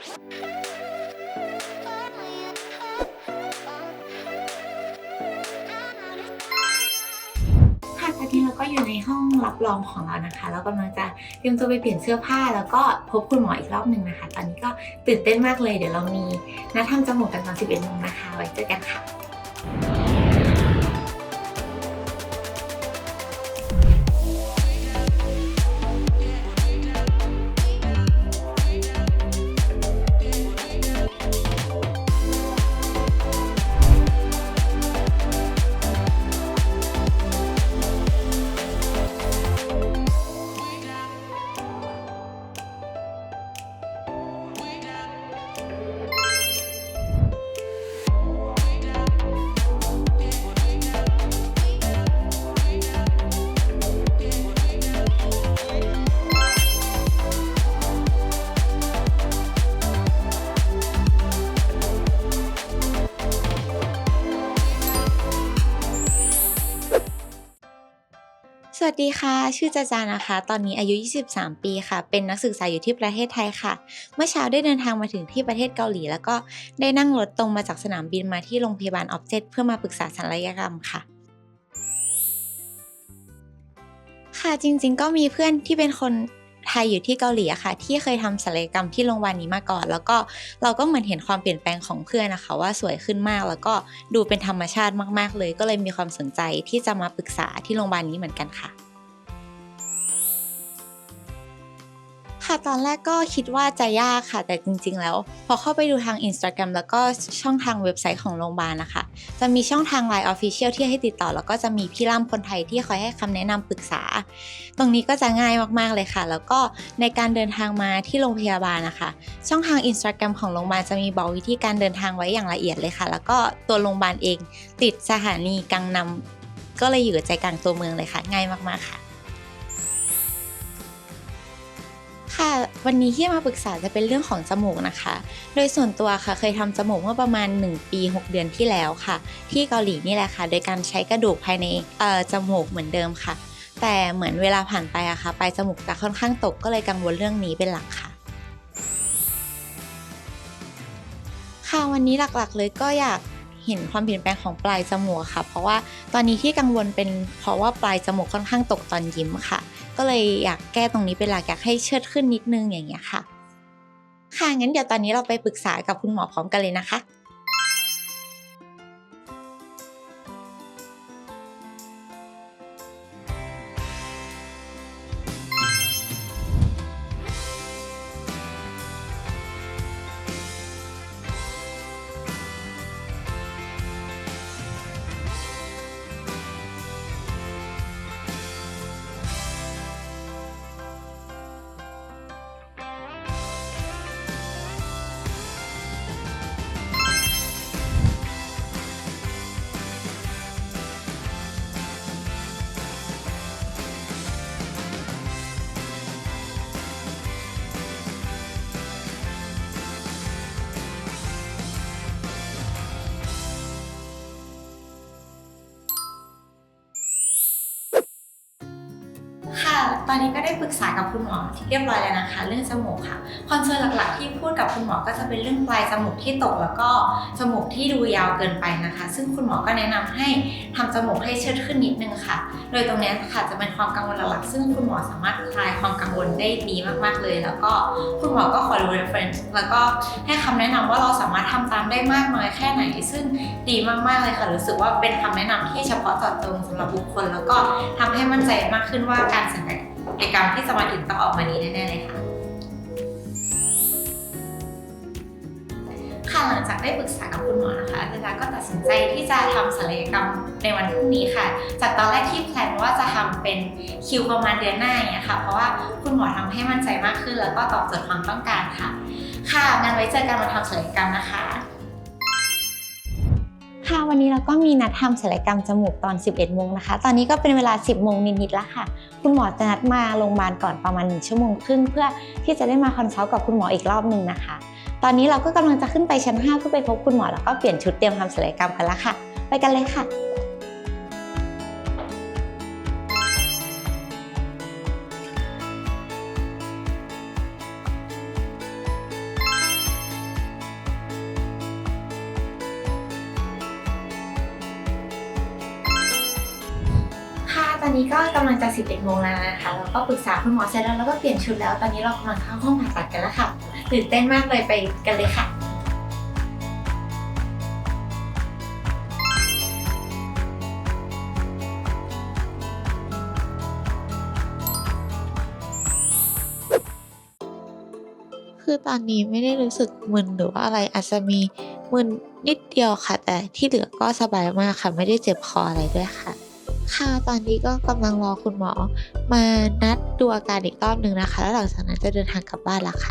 ค่ะตอนนี้เราก็อยู่ในห้องรับรองของเรานะคะเรากำลังจะเตรียมตัวไปเปลี่ยนเสื้อผ้า แล้วก็พบคุณหมออีกรอบหนึ่งนะคะ ตอนนี้ก็ตื่นเต้นมากเลย เดี๋ยวเรามีนัดทำจมูกกันตอน11โมงนะคะ ไว้เจอกัน สวัสดีค่ะ ชื่อจาจานะคะ ตอนนี้อายุ 23 ปีค่ะ เป็นนักศึกษาอยู่ที่ประเทศไทยค่ะ เมื่อเช้าได้เดินทางมาถึงที่ประเทศเกาหลี แล้วก็ได้นั่งรถตรงมาจากสนามบินมาที่โรงพยาบาลออบเจตเพื่อมาปรึกษาศัลยกรรมค่ะ ค่ะจริงๆ ก็มีเพื่อนที่เป็นคน ไทยอยู่ที่เกาหลีอะค่ะ ที่เคยทำศัลยกรรมที่โรงพยาบาลนี้มาก่อน แล้วก็เราก็เหมือนเห็นความเปลี่ยนแปลงของเพื่อนนะคะ ว่าสวยขึ้นมากแล้วก็ดูเป็นธรรมชาติมาก ๆ เลย ก็เลยมีความสนใจที่จะมาปรึกษาที่โรงพยาบาลนี้เหมือนกันค่ะ ค่ะ ตอนแรกก็คิดว่าจะยากค่ะ แต่จริงๆแล้ว พอเข้าไปดูทาง Instagram แล้วก็ช่องทางเว็บไซต์ของโรงพยาบาลนะคะ จะมีช่องทาง Line Official ที่ให้ติดต่อ แล้วก็จะมีพี่ล่ำคนไทยที่คอยให้คำแนะนำปรึกษา ตรงนี้ก็จะง่ายมากๆเลยค่ะ แล้วก็ในการเดินทางมาที่โรงพยาบาลนะคะ ช่องทาง Instagram ของโรงพยาบาลจะมีบอกวิธีการเดินทางไว้อย่างละเอียดเลยค่ะ แล้วก็ตัวโรงพยาบาลเองติดสถานีกังนำก็เลยอยู่ใจกลางตัวเมืองเลยค่ะ ง่ายมากๆค่ะ ค่ะ วันนี้ที่มาปรึกษาจะเป็นเรื่องของจมูกนะคะ โดยส่วนตัวค่ะเคยทำจมูกเมื่อประมาณ 1 ปี 6 เดือนที่แล้วค่ะ ที่เกาหลีนี่แหละค่ะ โดยการใช้กระดูกภายในจมูกเหมือนเดิมค่ะ แต่เหมือนเวลาผ่านไปอะค่ะปลายจมูกจะค่อนข้างตกก็เลยกังวลเรื่องนี้เป็นหลักค่ะ ค่ะวันนี้หลักๆ เลยก็อยากเห็นความเปลี่ยนแปลงของปลายจมูกค่ะ เพราะว่าตอนนี้ที่กังวลเป็นเพราะว่าปลายจมูกค่อนข้างตกตอนยิ้มค่ะ ก็เลยอยากแก้ตรงนี้เป็นหลักอยากให้เชิดขึ้นนิดนึงอย่างเงี้ยค่ะ ค่ะงั้นเดี๋ยวตอนนี้เราไปปรึกษากับคุณหมอพร้อมกันเลยนะคะ Hi. ตอนนี้ก็ได้ปรึกษากับคุณหมอที่เรียบร้อยแล้วนะคะ เรื่องจมูกค่ะคอนเซิร์นหลักๆ ที่พูดกับคุณหมอก็จะเป็นเรื่องปลายจมูกที่ตกแล้วก็จมูกที่ดูยาวเกินไปนะคะ ซึ่งคุณหมอก็แนะนำให้ทำจมูกให้เชิดขึ้นนิดนึงค่ะ โดยตรงนี้ค่ะจะเป็นความกังวลหลักๆซึ่งคุณหมอสามารถคลายความกังวลได้ดีมากๆเลย แล้วก็คุณหมอก็ขอดู reference แล้วก็ให้คำแนะนำว่าเราสามารถทำตามได้มากน้อยแค่ไหน ซึ่งดีมากๆเลยค่ะรู้สึกว่าเป็นคำแนะนำที่เฉพาะเจาะจงสำหรับบุคคล แล้วก็ทำให้มั่นใจมากขึ้นว่าการศัลย กรรมที่จะมาถึงต้องออกมาดีแน่ๆเลยค่ะ ค่ะหลังจากได้ปรึกษากับคุณหมอนะคะอาจารย์ก็ตัดสินใจที่จะทำศัลยกรรมในวันพรุ่งนี้ค่ะ จากตอนแรกที่แพลนว่าจะทำเป็นคิวประมาณเดือนหน้าอย่างเงี้ยค่ะ เพราะว่าคุณหมอทำให้มั่นใจมากขึ้น แล้วก็ตอบโจทย์ความต้องการค่ะ ค่ะงั้นไว้เจอกันมาทำศัลยกรรมนะคะค่ะวันนี้เราก็มีนัดทำศัลยกรรมจมูกตอน 11โมงนะคะ ตอนนี้ก็เป็นเวลา 10โมงนิดๆแล้วค่ะ คุณหมอจะนัดมาโรงพยาบาลก่อนประมาณหนึ่งชั่วโมงครึ่งเพื่อที่จะได้มาคอนซัลท์กับคุณหมออีกรอบหนึ่งนะคะ ตอนนี้เราก็กำลังจะขึ้นไปชั้น 5 เพื่อไปพบคุณหมอแล้วก็เปลี่ยนชุดเตรียมทำศัลยกรรมกันแล้วค่ะ ไปกันเลยค่ะ ตอนนี้ก็กำลังจะ11โมงแล้วนะคะแล้วก็ปรึกษาคุณหมอเสร็จแล้วแล้วก็เปลี่ยนชุดแล้ว ตอนนี้เรากำลังเข้าห้องผ่าตัดกันแล้วค่ะตื่นเต้นมากเลยไปกันเลยค่ะคือตอนนี้ไม่ได้รู้สึกมึนหรือว่าอะไรอาจจะมีมึนนิดเดียวค่ะ แต่ที่เหลือก็สบายมากค่ะ ไม่ได้เจ็บคออะไรด้วยค่ะ ค่ะ ตอนนี้ก็กำลังรอคุณหมอ มานัดดูอาการอีกรอบหนึ่งนะคะ แล้วหลังจากนั้นจะเดินทางกลับบ้านละค่ะ